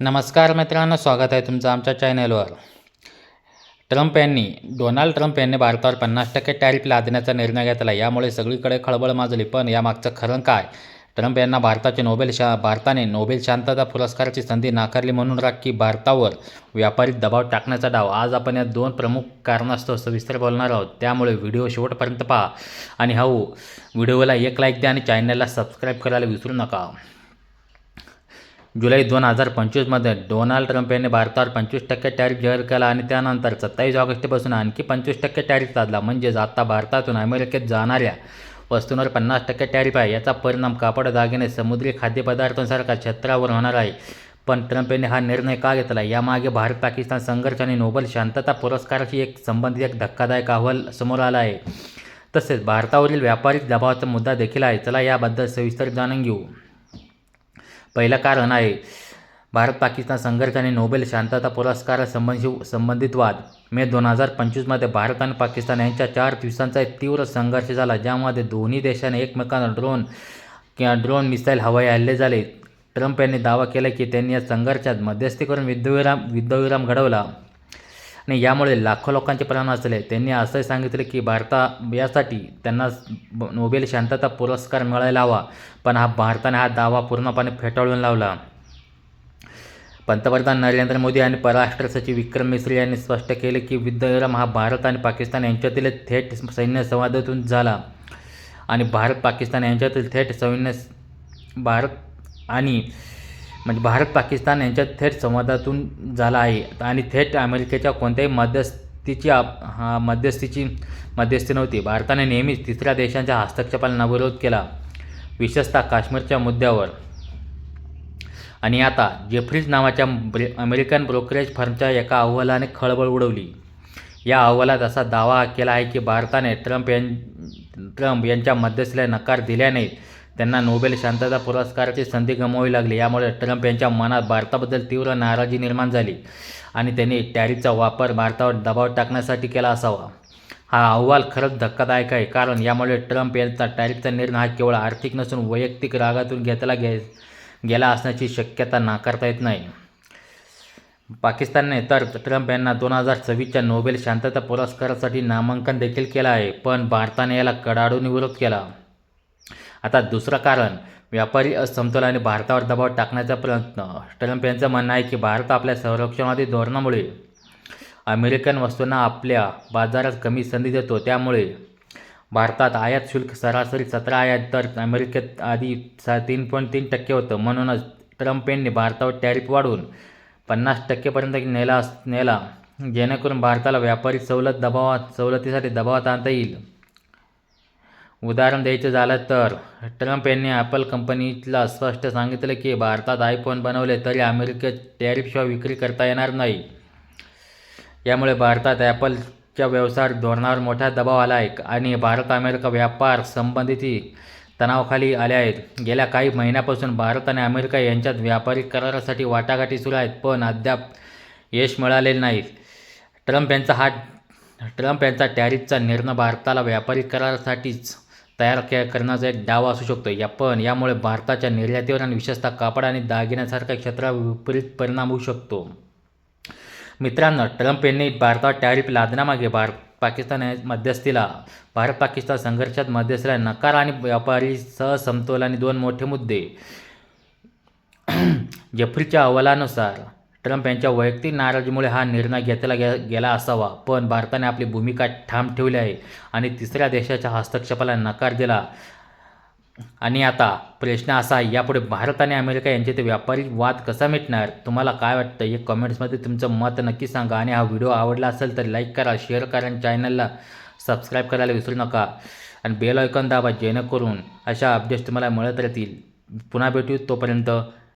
नमस्कार मित्रांनो स्वागत आहे तुमचं आमच्या चॅनलवर ट्रम्प यांनी डोनाल्ड ट्रम्प यांनी भारतावर पन्नास टक्के टॅरिफ लादण्याचा निर्णय घेतला. यामुळे सगळीकडे खळबळ माजली. पण यामागचं खरं काय? ट्रम्प यांना भारताचे नोबेल शा भारताने नोबेल शांतता पुरस्काराची संधी नाकारली म्हणून राखी भारतावर व्यापारी दबाव टाकण्याचा डाव. आज आपण या दोन प्रमुख कारणास्तव सविस्तर बोलणार आहोत. त्यामुळे व्हिडिओ शेवटपर्यंत पहा आणि हो व्हिडिओला एक लाईक द्या आणि चॅनलला सबस्क्राईब करायला विसरू नका. जुलै दोन हजार पंचवीसमध्ये डोनाल्ड ट्रम्प यांनी भारतावर पंचवीस टक्के टॅरिफ जाहीर केला आणि त्यानंतर सत्तावीस ऑगस्टपासून आणखी पंचवीस टक्के टॅरिफ लादला म्हणजेच आता भारतातून अमेरिकेत जाणाऱ्या वस्तूंवर पन्नास टक्के टॅरिफ आहे. याचा परिणाम कापड दागिने समुद्री खाद्यपदार्थांसारख्या क्षेत्रावर होणार आहे. पण ट्रम्प यांनी हा निर्णय का घेतला? यामागे भारत पाकिस्तान संघर्ष आणि नोबेल शांतता पुरस्काराशी एक संबंधित एक धक्कादायक अहवाल समोर आला आहे. तसेच भारतावरील व्यापारिक दबावाचा मुद्दा देखील आहे. चला याबद्दल सविस्तर जाणून घेऊ. पहिलं कारण आहे. भारत पाकिस्तान संघर्ष आणि नोबेल शांतता पुरस्कारासंबंधी संबंधित वाद. मे दोन हजार पंचवीसमध्ये भारत आणि पाकिस्तान यांच्या चार दिवसांचा एक तीव्र संघर्ष झाला ज्यामध्ये दोन्ही देशाने एकमेकांना ड्रोन किंवा ड्रोन मिसाईल हवाई हल्ले झाले. ट्रम्प यांनी दावा केला की त्यांनी या संघर्षात मध्यस्थी करून युद्धविराम युद्धविराम घडवला. आणि यामुळे लाखो लोकांचे प्राण वाचले. त्यांनी असंही सांगितले की भारता यासाठी त्यांना नोबेल शांतता पुरस्कार मिळायला हवा पण हा भारताने हा दावा पूर्णपणे फेटाळून लावला. पंतप्रधान नरेंद्र मोदी आणि परराष्ट्र सचिव विक्रम मिश्री यांनी स्पष्ट केले की युद्धविराम हा भारत आणि पाकिस्तान यांच्यातील थेट सैन्य संवादातून झाला आणि भारत पाकिस्तान यांच्यातील थेट सैन्य भारत आणि म्हणजे भारत पाकिस्तान यांच्या थेट संवादातून झाला आहे. आणि थेट अमेरिकेच्या कोणत्याही मध्यस्थीची आप- हा मध्यस्थीची मध्यस्थी नव्हती. भारताने नेहमीच तिसऱ्या देशांच्या हस्तक्षेपाला विरोध केला. विशेषतः काश्मीरच्या मुद्द्यावर. आणि आता जेफ्रीज नावाच्या ब्रे अमेरिकन ब्रोकरेज फर्मच्या एका अहवालाने खळबळ उडवली. या अहवालात असा दावा केला आहे की भारताने ट्रम्प यां ट्रम्प यांच्या मध्यस्थीला नकार दिल्याने त्यांना नोबेल शांतता पुरस्काराची संधी गमवावी लागली. यामुळे ट्रम्प यांच्या मनात भारताबद्दल तीव्र नाराजी निर्माण झाली आणि त्यांनी टॅरिफचा वापर भारतावर दबाव टाकण्यासाठी केला असावा. हा अहवाल खरंच धक्कादायक आहे कारण यामुळे ट्रम्प यांचा टॅरिफचा निर्णय हा केवळ आर्थिक नसून वैयक्तिक रागातून घेतला गे गेला असण्याची शक्यता नाकारता येत नाही. पाकिस्तानने तर ट्रम्प यांना दोन हजार सव्वीसच्या नोबेल शांतता पुरस्कारासाठी नामांकन देखील केलं आहे पण भारताने याला कडाडून विरोध केला. आता दुसरं कारण व्यापारी असमतोलाने भारतावर दबाव टाकण्याचा प्रयत्न. ट्रम्प यांचं म्हणणं आहे की भारत आपल्या संरक्षणवादी धोरणामुळे अमेरिकन वस्तूंना आपल्या बाजारात कमी संधी देतो. त्यामुळे भारतात आयात शुल्क सरासरी सतरा आयात तर अमेरिकेत आधी सा तीन पॉईंट तीन टक्के होतं. म्हणूनच ट्रम्प यांनी भारतावर टॅरिफ वाढवून पन्नास टक्केपर्यंत नेला नेला जेणेकरून भारताला व्यापारी सवलत दबावात सवलतीसाठी दबावात आणता येईल. उदाहरण द्यायचं झालं तर ट्रम्प यांनी ॲपल कंपनीला स्पष्ट सांगितलं की भारतात आयफोन बनवले तरी अमेरिकेत टॅरिफशिवाय विक्री करता येणार नाही. यामुळे भारतात ॲपलच्या व्यवसाय धोरणावर मोठा दबाव आला आहे आणि भारत अमेरिका व्यापार संबंधित तणावाखाली आले आहेत. गेल्या काही महिन्यापासून भारत आणि अमेरिका यांच्यात व्यापारी करारासाठी वाटाघाटी सुरू आहेत पण अद्याप यश मिळालेले नाही. ट्रम्प यांचा हा ट्रम्प यांचा टॅरिफचा निर्णय भारताला व्यापारी करारासाठीच तयार के करण्याचा एक डाव असू शकतो या पण यामुळे भारताच्या निर्यातीवर आणि विशेषतः कापड आणि दागिन्यासारख्या क्षेत्रावर विपरीत परिणाम होऊ शकतो. मित्रांनो ट्रम्प यांनी भारतावर टॅरिफ लादण्यामागे भारत पाकिस्तान मध्यस्थीला भारत पाकिस्तान संघर्षात मध्यस्थीला नकार आणि व्यापारी सहसमतोल आणि दोन मोठे मुद्दे. जेफ्रीच्या अहवालानुसार ट्रम्प यांच्या वैयक्तिक नाराजीमुळे हा निर्णय घेतला गे गेला असावा. पण भारताने आपली भूमिका ठाम ठेवली आहे आणि तिसऱ्या देशाच्या हस्तक्षेपाला नकार दिला. आणि आता प्रश्न असा आहे यापुढे भारत आणि अमेरिका यांच्यात व्यापारी वाद कसा मिटणार? तुम्हाला काय वाटतं? हे कमेंट्समध्ये तुमचं मत नक्की सांगा. आणि हा व्हिडिओ आवडला असेल तर लाईक करा शेअर करा आणि चॅनलला सबस्क्राईब करायला विसरू नका. आणि बेल आयकॉन दाबा जेणेकरून अशा अपडेट्स तुम्हाला मिळत राहतील. पुन्हा भेटू तोपर्यंत